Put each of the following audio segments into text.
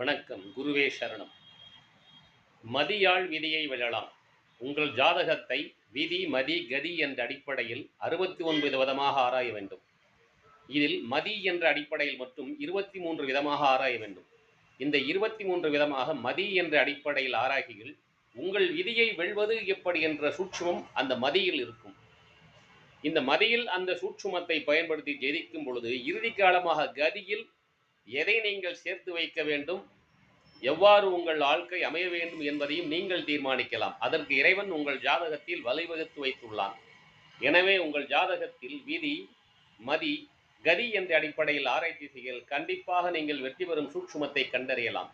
வணக்கம். குருவே சரணம். மதியாள் விதியை விழலாம் உங்கள் ஜாதகத்தை விதி மதி கதி என்ற அடிப்படையில் அறுபத்தி ஒன்பது விதமாக ஆராய வேண்டும். இதில் மதி என்ற அடிப்படையில் மட்டும் இருபத்தி மூன்று விதமாக ஆராய வேண்டும். இந்த இருபத்தி மூன்று விதமாக மதி என்ற அடிப்படையில் ஆராய்கையில் உங்கள் விதியை வெல்வது எப்படி என்ற சூட்சுமம் அந்த மதியில் இருக்கும். இந்த மதியில் அந்த சூட்சுமத்தை பயன்படுத்தி ஜெயிக்கும் பொழுது இறுதி காலமாக கதியில் எதை நீங்கள் சேர்த்து வைக்க வேண்டும்? எவ்வாறு உங்கள் வாழ்க்கை அமைய வேண்டும் என்பதையும் நீங்கள் தீர்மானிக்கலாம். அதற்கு இறைவன் உங்கள் ஜாதகத்தில் வழிவகுத்து வைத்துள்ளான். எனவே உங்கள் ஜாதகத்தில் விதி மதி கதி என்ற அடிப்படையில் ஆராய்ச்சி செய்யல் கண்டிப்பாக நீங்கள் வெற்றி பெறும் சூட்சுமத்தை கண்டறியலாம்.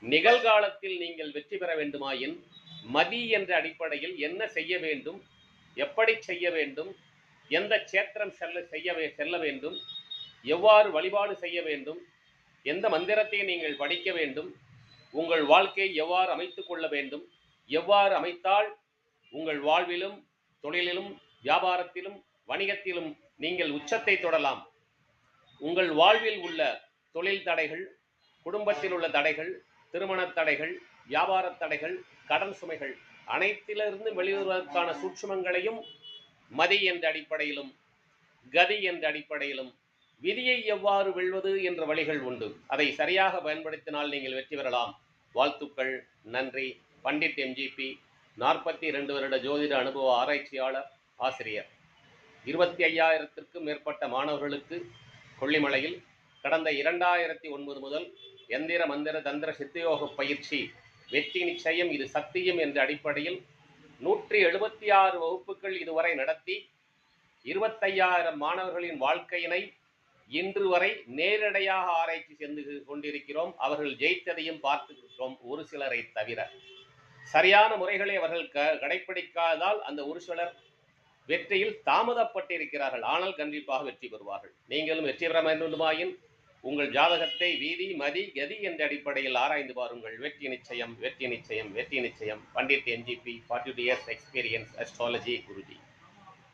நிகழ்காலத்தில் நீங்கள் வெற்றி பெற வேண்டுமாயின் மதி என்ற அடிப்படையில் என்ன செய்ய வேண்டும்? எப்படி செய்ய வேண்டும்? எந்த சேத்திரம் செல்ல செய்ய வே- செல்ல வேண்டும்? எவ்வாறு வழிபாடு செய்ய வேண்டும்? எந்த மந்திரத்தை நீங்கள் படிக்க வேண்டும் உங்கள் வாழ்க்கையை எவ்வாறு அமைத்து கொள்ள வேண்டும் எவ்வாறு அமைத்தால் உங்கள் வாழ்விலும் தொழிலிலும் வியாபாரத்திலும் வணிகத்திலும் நீங்கள் உச்சத்தை தொடலாம். உங்கள் வாழ்வில் உள்ள தொழில் தடைகள் குடும்பத்தில் உள்ள தடைகள் திருமணத் தடைகள் வியாபாரத் தடைகள் கடன் சுமைகள் அனைத்திலிருந்து வெளிவருவதற்கான சூட்சுமங்களையும் மதி என்ற அடிப்படையிலும் கதி என்ற அடிப்படையிலும் விதியை எவ்வாறு வெல்வது என்ற வழிகள் உண்டு. அதை சரியாக பயன்படுத்தினால் நீங்கள் வெற்றி பெறலாம். வாழ்த்துக்கள் நன்றி. பண்டிட் எம்ஜிபி நாற்பத்தி இரண்டு வருட ஜோதிட அனுபவ ஆராய்ச்சியாளர் ஆசிரியர். இருபத்தி ஐயாயிரத்திற்கும் மேற்பட்ட மாணவர்களுக்கு கொல்லிமலையில் கடந்த இரண்டாயிரத்தி ஒன்பது முதல் எந்திர மந்திர தந்திர சித்தயோக பயிற்சி வெற்றி நிச்சயம் இது சத்தியம் என்ற அடிப்படையில் நூற்றி எழுபத்தி ஆறு வகுப்புகள் இதுவரை நடத்தி இருபத்தையாயிரம் மாணவர்களின் வாழ்க்கையினை இன்று வரை நேரடியாக ஆராய்ச்சி சென்று கொண்டிருக்கிறோம். அவர்கள் ஜெயித்ததையும் பார்த்துக்கிறோம் ஒரு சிலரை தவிர. சரியான முறைகளை அவர்கள் க கடைப்பிடிக்காததால் அந்த ஒரு சிலர் வெற்றியில் தாமதப்பட்டிருக்கிறார்கள். ஆனால் கண்டிப்பாக வெற்றி பெறுவார்கள். நீங்களும் வெற்றி பெற வேண்டுமாயின் உங்கள் ஜாதகத்தை வீதி மதி கதி என்ற அடிப்படையில் ஆராய்ந்து பாருங்கள். வெற்றி நிச்சயம் வெற்றி நிச்சயம் வெற்றி நிச்சயம். Pandit NGP forty years experience astrology guruji.